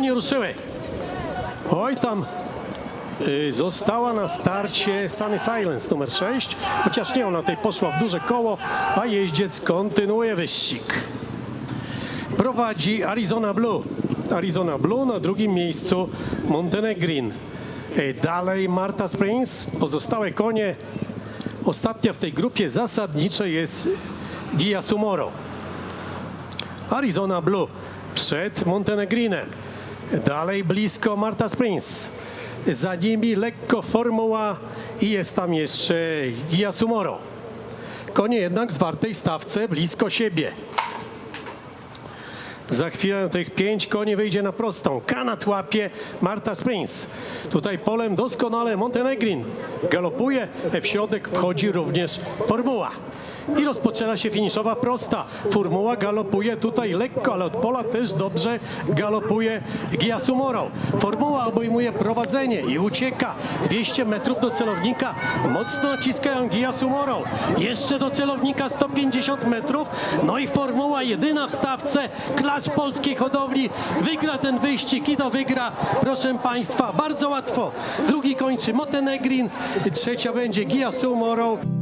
konie ruszyły. Oj tam y, została na starcie Sunny Silence numer 6, chociaż nie, ona tutaj poszła w duże koło, a jeździec kontynuuje wyścig. Prowadzi Arizona Blue. Arizona Blue na drugim miejscu Montenegrin. Y, Dalej Marta Springs, pozostałe konie. Ostatnia w tej grupie zasadniczej jest Gia Sumoro. Arizona Blue przed Montenegrinem. Dalej blisko Marta Springs. Za nimi lekko Formuła i jest tam jeszcze Gia Sumoro. Konie jednak zwartej stawce blisko siebie. Za chwilę tych pięć koni wyjdzie na prostą. Kanat łapie Marta Springs. Tutaj polem doskonale Montenegrin. Galopuje, w środek wchodzi również Formuła. I rozpoczyna się finiszowa prosta. Formuła galopuje tutaj lekko, ale od pola też dobrze galopuje Giasumoro. Formuła obejmuje prowadzenie i ucieka 200 metrów do celownika. Mocno naciskają Giasumoro. Jeszcze do celownika 150 metrów. No i Formuła jedyna w stawce. Klacz polskiej hodowli wygra ten wyścig i to wygra, proszę Państwa, bardzo łatwo. Drugi kończy Montenegrin, trzecia będzie Giasumoro.